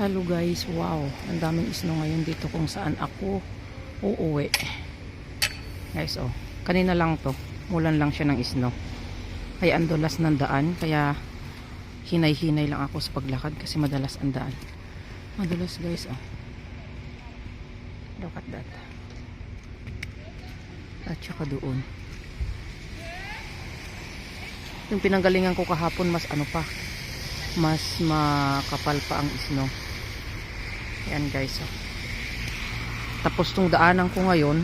Hello guys, wow. Ang daming snow ngayon dito kung saan ako uuwi. Guys, oh. Kanina lang to. Mulan lang siya ng snow. Kaya ang dulas ng daan. Kaya hinay-hinay lang ako sa paglakad kasi madalas ang daan. Madalas guys, oh. Look at that. At saka doon. Yung pinanggalingan ko kahapon mas ano pa. Mas makapal pa ang snow. Ayan guys. Oh. Tapos tong daanan ko ngayon,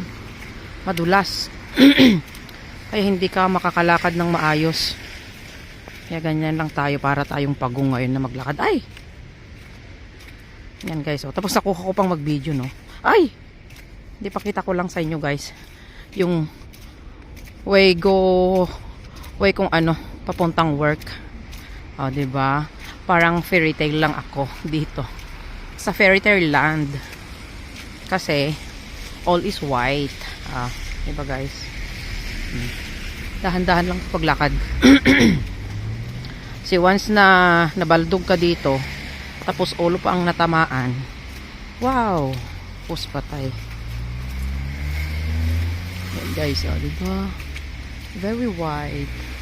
madulas. Kaya hindi ka makakalakad ng maayos. Kaya ganyan lang tayo para tayong pagong ngayon na maglakad. Ay! Yan guys. Oh. Tapos nakuha ko pang mag-video no. Ay! Hindi pakita ko lang sa inyo guys. Yung way go way kung ano papuntang work. Oh, 'di ba? Parang fairy tale lang ako dito sa fairy tale land. Kasi, all is white. Ah, diba guys? Hmm. Dahan-dahan lang paglakad. si once na nabaldog ka dito, tapos ulo pa ang natamaan, wow, pus patay. Guys, oh, diba? Very white.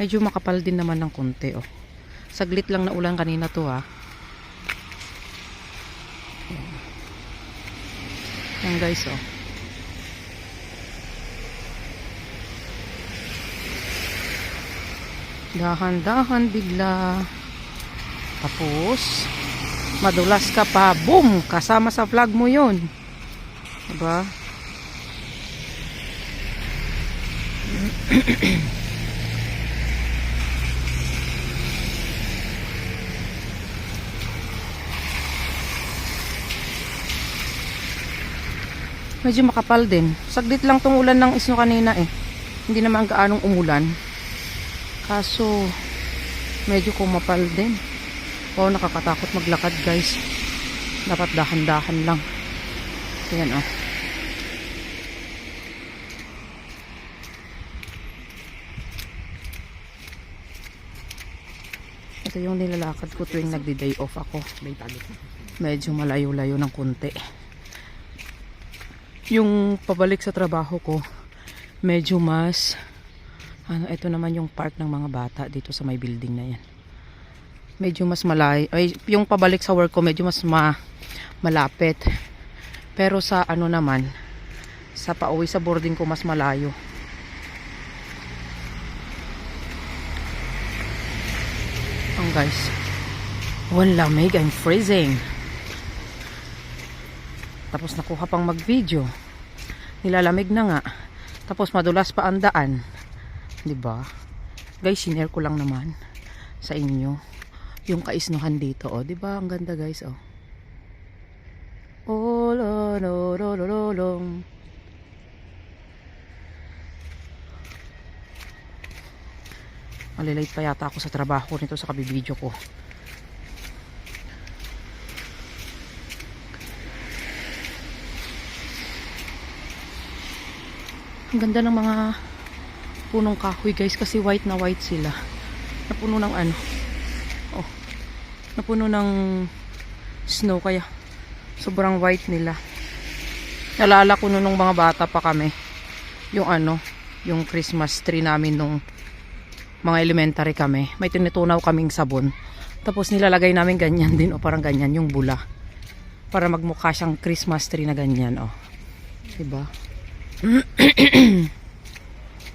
Medyo makapal din naman ng konti, oh. Saglit lang na ulan kanina to, ha. Yan. Yan, guys, oh. Dahan-dahan bigla. Tapos, madulas ka pa. Boom! Kasama sa vlog mo yun. Diba? Medyo makapal din. Saglit lang tong ulan ng isno kanina eh. Hindi naman gaanong umulan. Kaso, medyo kumapal din. Wow, nakakatakot maglakad guys. Dapat dahan-dahan lang. Ayan oh. Ito yung nilalakad ko tuwing nagdi-day off ako. Medyo malayo-layo ng konti yung pabalik sa trabaho ko medyo mas ano ito naman yung park ng mga bata dito sa may building na yan. Medyo mas malay ay yung pabalik sa work ko medyo mas ma, malapit. Pero sa ano naman sa pauwi sa boarding ko mas malayo. Ang guys. One lamig I'm freezing tapos nakuha pang mag-video. Nilalamig na nga. Tapos madulas pa ang daan. ba? Guys, sinare ko lang naman sa inyo yung kaisnuhan dito, oh. ba? Ang ganda, guys, oh. Oh, lo, lo, lo, lo, lo, long. Malilate pa yata ako sa trabaho nito sa kabibidyo ko. Ang ganda ng mga punong kahoy guys kasi white na white sila. Napuno ng ano. Oh. Napuno ng snow kaya sobrang white nila. Nalala ko nung mga bata pa kami. Yung ano, yung Christmas tree namin nung mga elementary kami. May tinitunaw kaming sabon. Tapos nilalagay namin ganyan din o parang ganyan yung bula. Para magmukha siyang Christmas tree na ganyan oh. 'Di ba?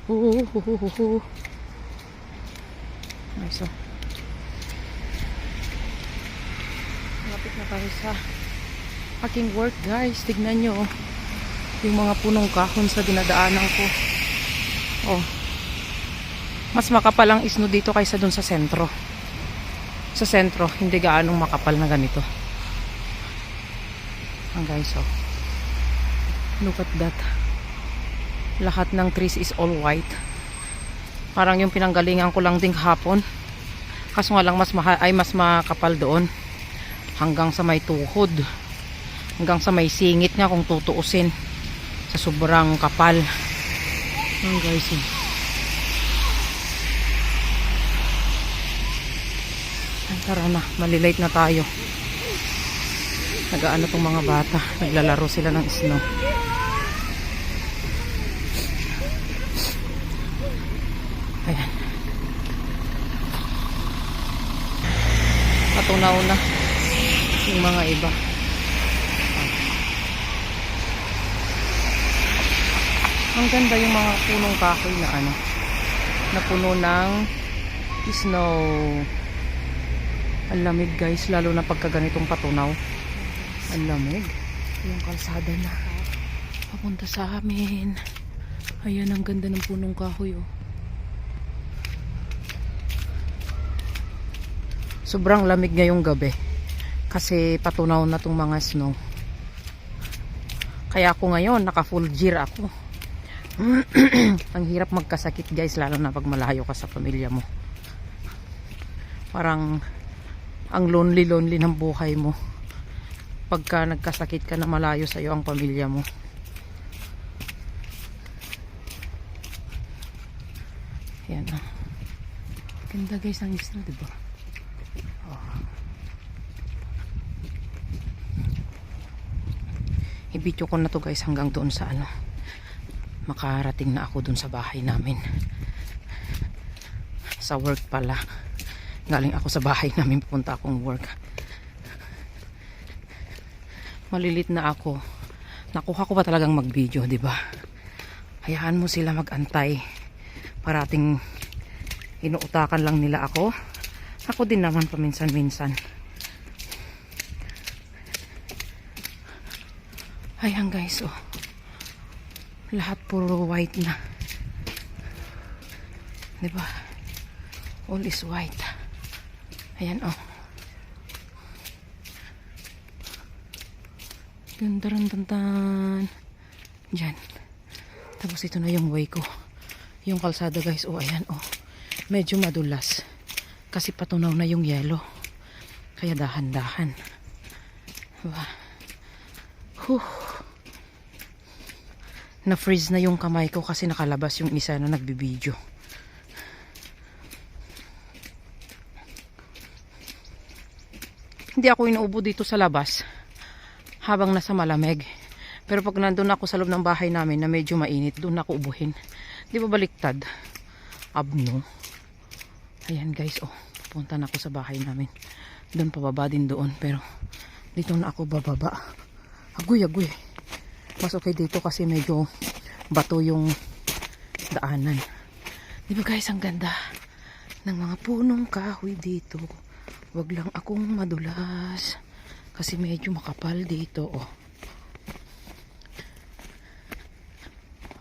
Huhuhuhuhu. Ay, so. Lapit na tayo sa aking work, guys. Tignan nyo, oh. Yung mga punong kahon sa dinadaanan ko. Oh. Mas makapal ang isno dito kaysa dun sa sentro. Sa sentro, hindi gaanong makapal na ganito. Ang guys, oh. Look at that lahat ng trees is all white parang yung pinanggalingan ko lang ding hapon kaso nga lang mas maha, ay mas makapal doon hanggang sa may tuhod hanggang sa may singit nga kung tutuusin sa sobrang kapal yan guys eh. Tara na. Malilate na tayo. Nagaano tong mga bata. Naglalaro sila ng snow. Patunaw na yung mga iba. Ang ganda yung mga punong kahoy na ano, na puno ng snow. Ang lamig guys, lalo na pagka ganitong patunaw. Ang lamig. Yung kalsada na. Papunta sa amin. Ayan, ang ganda ng punong kahoy oh. Sobrang lamig ngayong gabi. Kasi patunaw na tong mga snow. Kaya ako ngayon, naka full gear ako. ang hirap magkasakit guys, lalo na pag malayo ka sa pamilya mo. Parang ang lonely lonely ng buhay mo. Pagka nagkasakit ka na malayo sa iyo ang pamilya mo. Yan ah. Ganda guys ang isla, di ba? I-video ko na to guys hanggang doon sa ano makarating na ako doon sa bahay namin. Sa work pala. Galing ako sa bahay namin pupunta akong work. Malilit na ako. Nakuha ko pa talagang mag video ba? Hayaan mo sila magantay. Parating inuutakan lang nila ako ako din naman paminsan minsan Ayan guys, oh. Lahat puro white na. 'Di ba? All is white. Ayan, oh. Ganda rin tantan. Diyan. Tapos ito na yung way ko. Yung kalsada guys, oh ayan, oh. Medyo madulas. Kasi patunaw na yung yelo. Kaya dahan-dahan. Diba? Huh na-freeze na yung kamay ko kasi nakalabas yung isa na nagbibideo. Hindi ako inuubo dito sa labas habang nasa malamig. Pero pag nandun ako sa loob ng bahay namin na medyo mainit, doon ako ubuhin. Di ba baliktad? Abno. Ayan guys, oh. Pupunta na ako sa bahay namin. Doon pababa din doon. Pero dito na ako bababa. Agoy, agoy mas okay dito kasi medyo bato yung daanan di ba guys ang ganda ng mga punong kahoy dito wag lang akong madulas kasi medyo makapal dito oh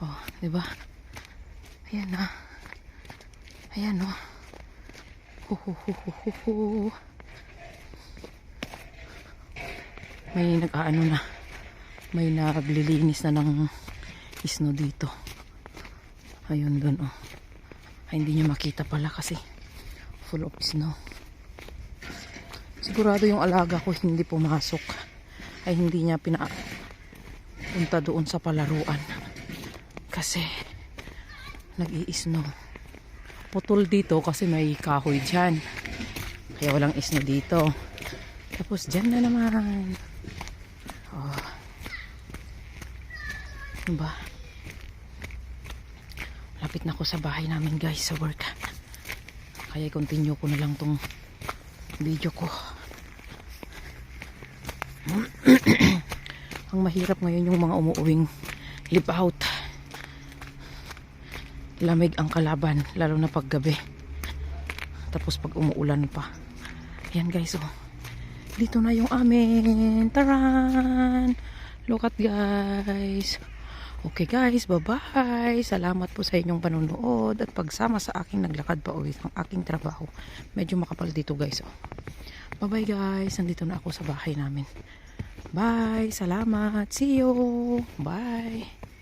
oh di ba ayan na ayan oh ho may nag-aano na. May naglilinis na ng snow dito. Ayun dun oh. Ay hindi nyo makita pala kasi full of snow. Sigurado yung alaga ko hindi pumasok. Ay hindi niya pina punta doon sa palaruan. Kasi nag-i-snow putol dito kasi may kahoy dyan kaya walang snow dito tapos dyan na naman oh Diba? Lapit na ako sa bahay namin guys sa work. Kaya continue ko na lang tong video ko. Ang mahirap ngayon yung mga umuuwing live out. Lamig ang kalaban, lalo na pag gabi. Tapos pag umuulan pa. Yan guys, oh. Dito na yung amin. Taran! Look at guys. Okay guys, bye-bye. Salamat po sa inyong panunood at pagsama sa aking naglakad pa uwi ng aking trabaho. Medyo makapal dito guys. Oh. Bye-bye guys. Nandito na ako sa bahay namin. Bye. Salamat. See you. Bye.